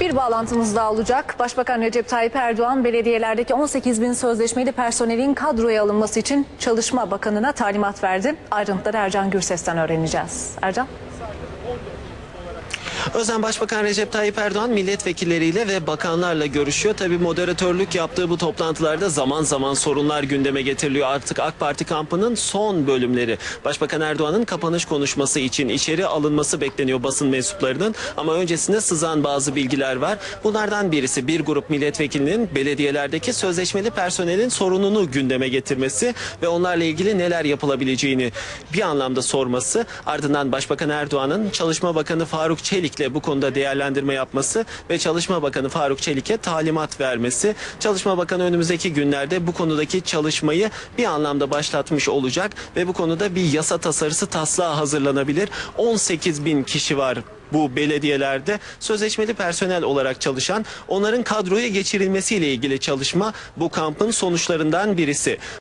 Bir bağlantımız daha olacak. Başbakan Recep Tayyip Erdoğan belediyelerdeki 18 bin sözleşmeli personelin kadroya alınması için Çalışma Bakanı'na talimat verdi. Ayrıntıları Ercan Gürses'ten öğreneceğiz. Ercan. Özen Başbakan Recep Tayyip Erdoğan milletvekilleriyle ve bakanlarla görüşüyor. Tabii moderatörlük yaptığı bu toplantılarda zaman zaman sorunlar gündeme getiriliyor. Artık AK Parti kampının son bölümleri. Başbakan Erdoğan'ın kapanış konuşması için içeri alınması bekleniyor basın mensuplarının. Ama öncesinde sızan bazı bilgiler var. Bunlardan birisi bir grup milletvekilinin belediyelerdeki sözleşmeli personelin sorununu gündeme getirmesi ve onlarla ilgili neler yapılabileceğini bir anlamda sorması. Ardından Başbakan Erdoğan'ın Çalışma Bakanı Faruk Çelik'le bu konuda değerlendirme yapması ve Çalışma Bakanı Faruk Çelik'e talimat vermesi. Çalışma Bakanı önümüzdeki günlerde bu konudaki çalışmayı bir anlamda başlatmış olacak ve bu konuda bir yasa tasarısı taslağı hazırlanabilir. 18 bin kişi var bu belediyelerde sözleşmeli personel olarak çalışan onların kadroya geçirilmesiyle ilgili çalışma bu kampın sonuçlarından birisi.